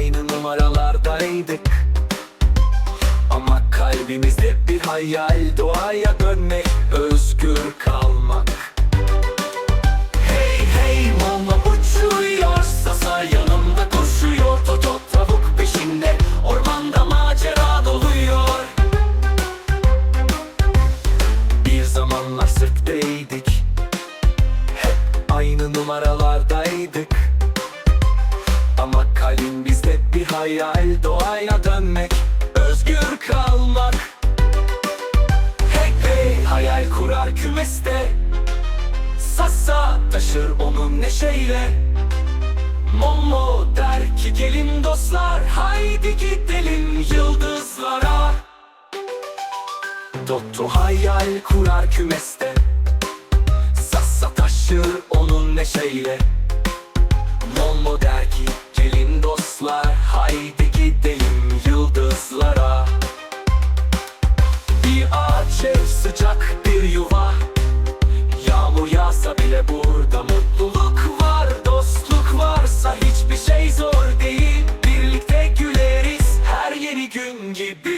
aynı numaralardaydık. Ama kalbimizde bir hayal Doğaya dönmek doğaya el doğaya dönmek Özgür kalmak. Hey hey hayal kurar kümeste. Sassa taşır onun neşeyle. Momo der ki gelin dostlar haydi gidelim yıldızlara. Dotto hayal kurar kümeste. Sassa taşır onun neşeyle. sıcak bir yuva. Yağmur yağsa bile burada mutluluk var Dostluk varsa hiçbir şey zor değil. Birlikte güleriz her yeni gün gibi.